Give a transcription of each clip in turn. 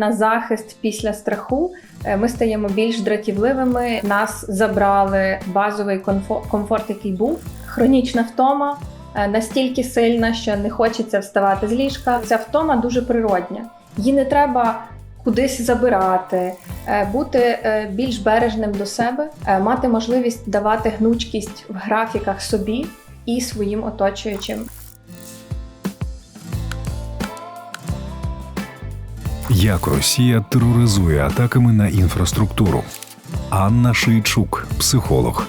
На захист після страху е, ми стаємо більш дратівливими. Нас забрали базовий комфо- комфорт, який був. Хронічна втома е, настільки сильна, що не хочеться вставати з ліжка. Ця втома дуже природня. Її не треба кудись забирати, е, бути більш бережним до себе, мати можливість давати гнучкість в графіках собі і своїм оточуючим. Як Росія тероризує атаками на інфраструктуру. Анна Шийчук, психолог.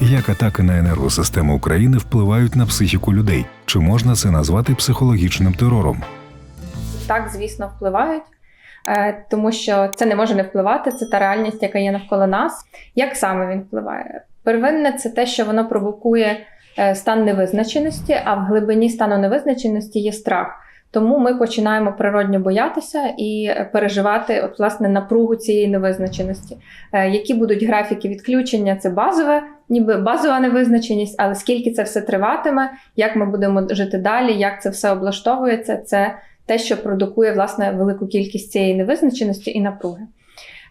Як атаки на енергосистему України впливають на психіку людей? Чи можна це назвати психологічним терором? так, звісно, впливають, е, тому що це не може не впливати, це та реальність, яка є навколо нас. Як саме він впливає? Первинне це те, що воно провокує е, стан невизначеності, а в глибині стану невизначеності є страх. Тому ми починаємо природньо боятися і переживати от, власне напругу цієї невизначеності. Е, Які будуть графіки відключення? Це базове, ніби базова невизначеність, але скільки це все триватиме, як ми будемо жити далі, як це все облаштовується, це те, що продукує власне велику кількість цієї невизначеності і напруги.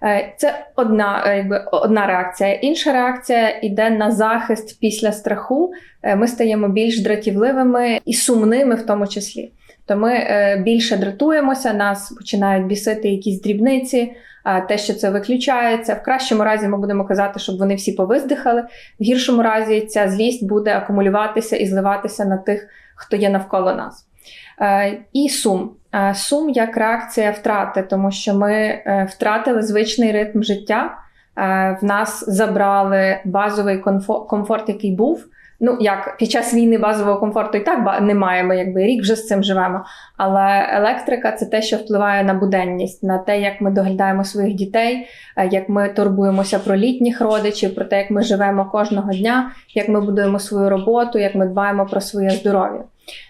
Е, Це одна, е, якби, одна реакція. Інша реакція йде на захист після страху. Ми стаємо більш дратівливими і сумними в тому числі. То ми е, більше дратуємося, нас починають бісити якісь дрібниці, те, що це виключається. В кращому разі ми будемо казати, щоб вони всі повиздихали. В гіршому разі ця злість буде акумулюватися і зливатися на тих, хто є навколо нас. Е, І сум. Е, Сум як реакція втрати, тому що ми втратили звичний ритм життя. Е, В нас забрали базовий комфорт, який був. Ну, як під час війни базового комфорту і так немає, ми якби рік вже з цим живемо. Але електрика це те, що впливає на буденність, на те, як ми доглядаємо своїх дітей, е, як ми турбуємося про літніх родичів, про те, як ми живемо кожного дня, як ми будуємо свою роботу, як ми дбаємо про своє здоров'я.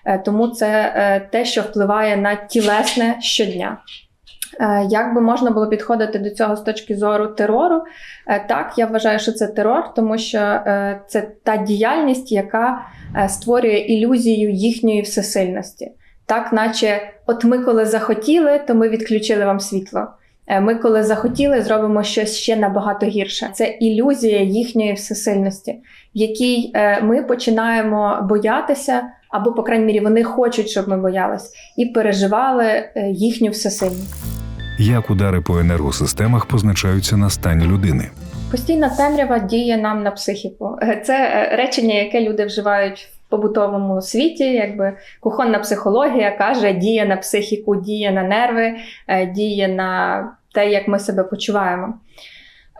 Е, Тому це те, що впливає на тілесне щодня. Е, Як би можна було підходити до цього з точки зору терору? Е, Так, я вважаю, що це терор, тому що е, це та діяльність, яка створює ілюзію їхньої всесильності. Так, наче, от ми коли захотіли, то ми відключили вам світло. Ми, коли захотіли, зробимо щось ще набагато гірше. Це ілюзія їхньої всесильності, в якій ми починаємо боятися, або, по крайній мірі, вони хочуть, щоб ми боялись, і переживали їхню всесильність. Як удари по енергосистемах позначаються на стані людини? Постійна темрява діє нам на психіку. Це е, речення, яке люди вживають в побутовому світі, якби кухонна психологія каже, діє на психіку, діє на нерви, е, діє на те, як ми себе почуваємо.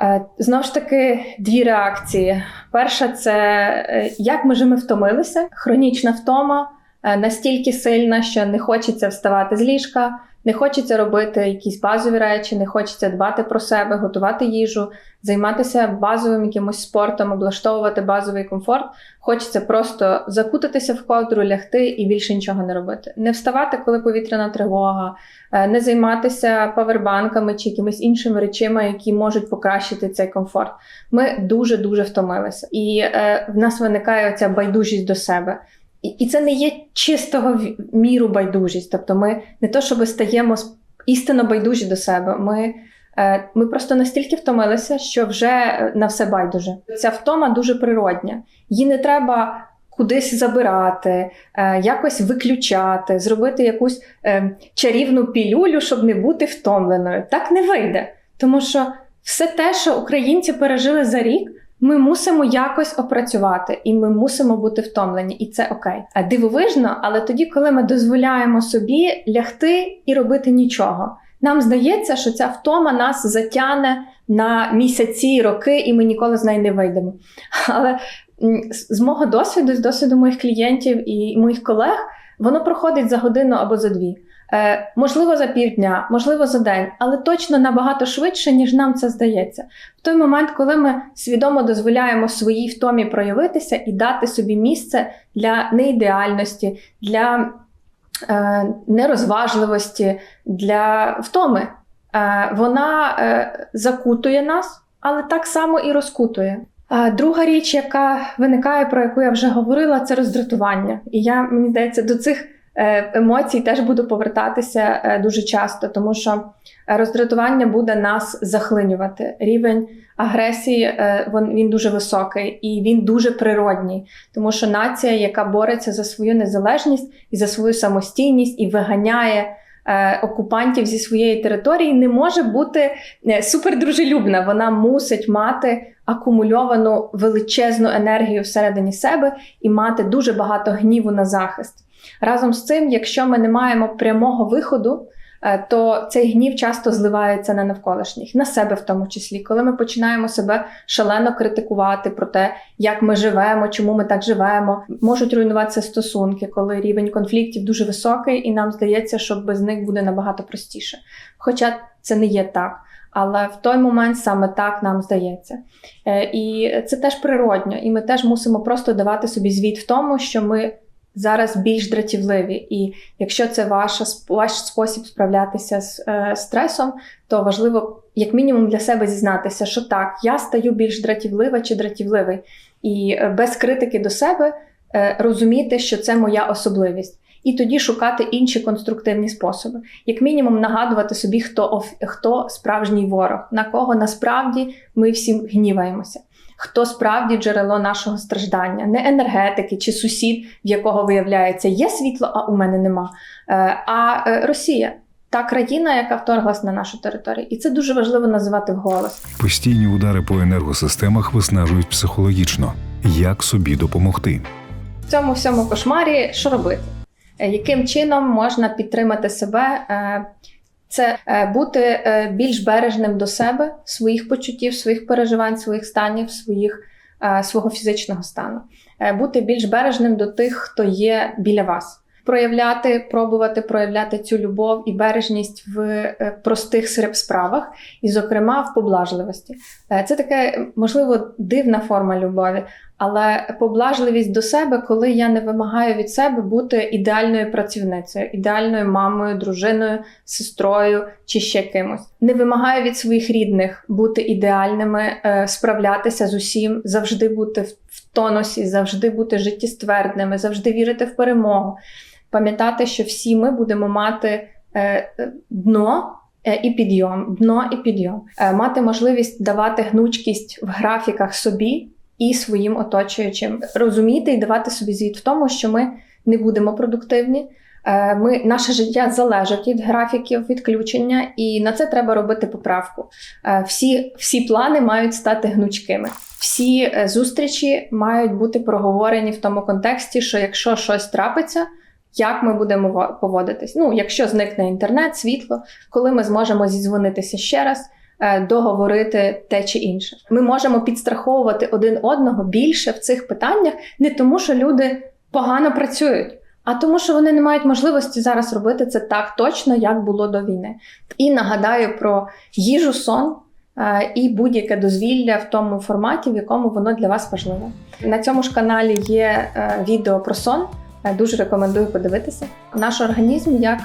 Е, Знову ж таки, дві реакції. Перша це як ми ми втомилися. Хронічна втома настільки сильна, що не хочеться вставати з ліжка, не хочеться робити якісь базові речі, не хочеться дбати про себе, готувати їжу, займатися базовим якимось спортом, облаштовувати базовий комфорт. Хочеться просто закутатися в ковдру, лягти і більше нічого не робити. Не вставати, коли повітряна тривога, е, не займатися павербанками чи якимись іншими речами, які можуть покращити цей комфорт. Ми дуже дуже втомилися, і е, в нас виникає оця байдужість до себе. І, це не є чистого міру байдужість. Тобто, ми не то, щоб стаємо істинно байдужі до себе. Ми, е, ми просто настільки втомилися, що вже е, на все байдуже. Ця втома дуже природня. Її не треба кудись забирати, е, якось виключати, зробити якусь чарівну пілюлю, щоб не бути втомленою. Так не вийде. Тому що все те, що українці пережили за рік. Ми мусимо якось опрацювати, і ми мусимо бути втомлені, і це окей. А дивовижно, але тоді, коли ми дозволяємо собі лягти і робити нічого, нам здається, що ця втома нас затягне на місяці, роки, і ми ніколи з неї не вийдемо. Але з мого досвіду, з досвіду моїх клієнтів і моїх колег, воно проходить за годину або за дві. Е, можливо, за півдня, можливо, за день, але точно набагато швидше, ніж нам це здається. В той момент, коли ми свідомо дозволяємо своїй втомі проявитися і дати собі місце для неідеальності, для е, нерозважливості, для втоми, е, вона е, закутує нас, але так само і розкутує. Друга річ, яка виникає, про яку я вже говорила, це роздратування. І я мені здається, до цих е, емоцій теж буду повертатися е, дуже часто, тому що роздратування буде нас захлинювати. Рівень агресії е, він, дуже високий і він дуже природній, тому що нація, яка бореться за свою незалежність і за свою самостійність і виганяє. е, Окупантів зі своєї території не може бути е, супердружелюбна. Вона мусить мати акумульовану величезну енергію всередині себе і мати дуже багато гніву на захист. Разом з цим, якщо ми не маємо прямого виходу, е, то цей гнів часто зливається на навколишніх, на себе в тому числі, коли ми починаємо себе шалено критикувати про те, як ми живемо, чому ми так живемо, можуть руйнуватися стосунки, коли рівень конфліктів дуже високий, і нам здається, що без них буде набагато простіше. Хоча це не є так. Але в той момент саме так нам здається. Е, І це теж природньо, і ми теж мусимо просто давати собі звіт в тому, що ми зараз більш дратівливі. І якщо це ваша, ваш спосіб справлятися з е, стресом, то важливо, як мінімум, для себе зізнатися, що так, я стаю більш дратівлива чи дратівливий. І е, без критики до себе е, розуміти, що це моя особливість. І тоді шукати інші конструктивні способи, як мінімум нагадувати собі, хто хто справжній ворог, на кого насправді ми всі гніваємося, хто справді джерело нашого страждання, не енергетики чи сусід, в якого виявляється є світло, а у мене нема, е, а е, Росія. Та країна, яка вторглась на нашу територію, і це дуже важливо називати вголос. Постійні удари по енергосистемах виснажують психологічно. Як собі допомогти? в цьому всьому кошмарі що робити? Е, Яким чином можна підтримати себе? Це е, бути е, більш бережним до себе, своїх почуттів, своїх переживань, своїх станів, своїх, е, свого фізичного стану, бути більш бережним до тих, хто є біля вас. Проявляти, пробувати проявляти цю любов і бережність в простих справах, і, зокрема, в поблажливості. Це таке, можливо, дивна форма любові, але поблажливість до себе, коли я не вимагаю від себе бути ідеальною працівницею, ідеальною мамою, дружиною, сестрою чи ще кимось. Не вимагаю від своїх рідних бути ідеальними, е, справлятися з усім, завжди бути в тонусі, завжди бути життєствердними, завжди вірити в перемогу. Пам'ятати, що всі ми будемо мати е, дно. е, І підйом, дно і підйом, мати можливість давати гнучкість в графіках собі і своїм оточуючим, розуміти і давати собі звіт в тому, що ми не будемо продуктивні. Е, Ми, наше життя залежить від графіків відключення, і на це треба робити поправку. Е, Всі, всі плани мають стати гнучкими. Всі е, зустрічі мають бути проговорені в тому контексті, що якщо щось трапиться, як ми будемо во- поводитись? Ну, якщо зникне інтернет, світло, коли ми зможемо зідзвонитися ще раз, договорити те чи інше. Ми можемо підстраховувати один одного більше в цих питаннях, не тому, що люди погано працюють. А тому, що вони не мають можливості зараз робити це так точно, як було до війни. І нагадаю про їжу, сон е, і будь-яке дозвілля в тому форматі, в якому воно для вас важливо. На цьому ж каналі є е, відео про сон. Е, Дуже рекомендую подивитися. Наш організм як,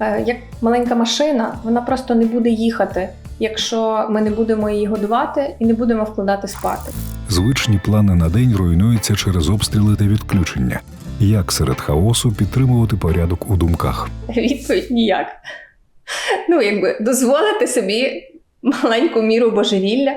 е, як маленька машина, вона просто не буде їхати, якщо ми не будемо її годувати і не будемо вкладати спати. Звичні плани на день руйнуються через обстріли та відключення. Як серед хаосу підтримувати порядок у думках? Відповідь ніяк. Ну, якби дозволити собі маленьку міру божевілля,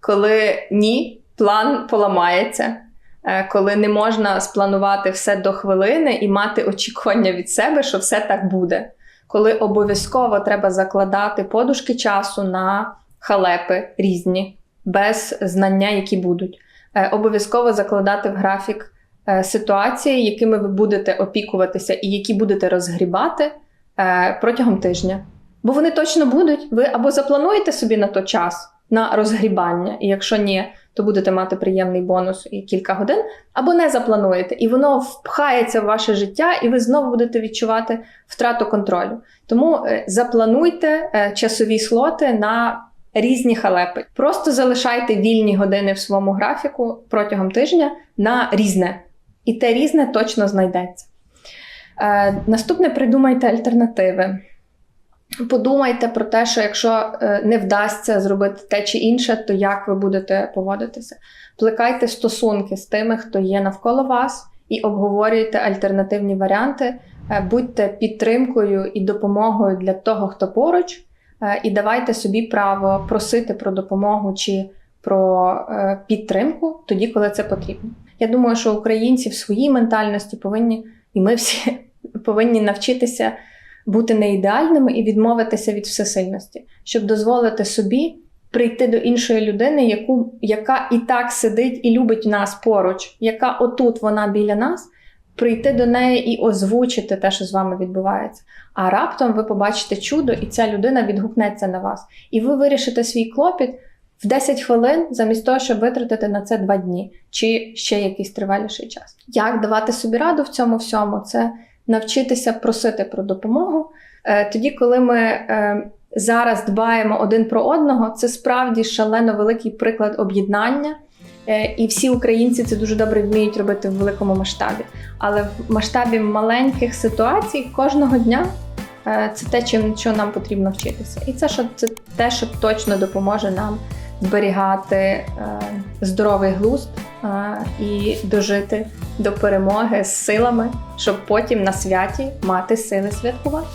коли ні, план поламається, е, коли не можна спланувати все до хвилини і мати очікування від себе, що все так буде. Коли обов'язково треба закладати подушки часу на халепи різні, без знання, які будуть. Е, Обов'язково закладати в графік е, ситуації, якими ви будете опікуватися і які будете розгрібати е, протягом тижня. Бо вони точно будуть. Ви або заплануєте собі на то час на розгрібання, і якщо ні, то будете мати приємний бонус і кілька годин, або не заплануєте, і воно впхається в ваше життя, і ви знову будете відчувати втрату контролю. Тому е, заплануйте е, часові слоти на різні халепи. Просто залишайте вільні години в своєму графіку протягом тижня на різне. І те різне точно знайдеться. Е, наступне придумайте альтернативи. Подумайте про те, що якщо е, не вдасться зробити те чи інше, то як ви будете поводитися. Плекайте стосунки з тими, хто є навколо вас, і обговорюйте альтернативні варіанти, Е, Будьте підтримкою і допомогою для того, хто поруч, е, і давайте собі право просити про допомогу чи про підтримку тоді, коли це потрібно. Я думаю, що українці в своїй ментальності повинні, і ми всі повинні навчитися бути не ідеальними і відмовитися від всесильності, щоб дозволити собі прийти до іншої людини, яку, яка і так сидить і любить нас поруч, яка отут вона біля нас, прийти до неї і озвучити те, що з вами відбувається. А раптом ви побачите чудо, і ця людина відгукнеться на вас. І ви вирішите свій клопіт в 10 хвилин, замість того, щоб витратити на це 2 дні чи ще якийсь триваліший час. Як давати собі раду в цьому всьому? Це навчитися просити про допомогу. Е, Тоді, коли ми е, зараз дбаємо один про одного, це справді шалено великий приклад об'єднання. Е, І всі українці це дуже добре вміють робити в великому масштабі. Але в масштабі маленьких ситуацій кожного дня це те, чим що нам потрібно вчитися. І це що це те, що точно допоможе нам зберігати здоровий глузд і дожити до перемоги з силами, щоб потім на святі мати сили святкувати.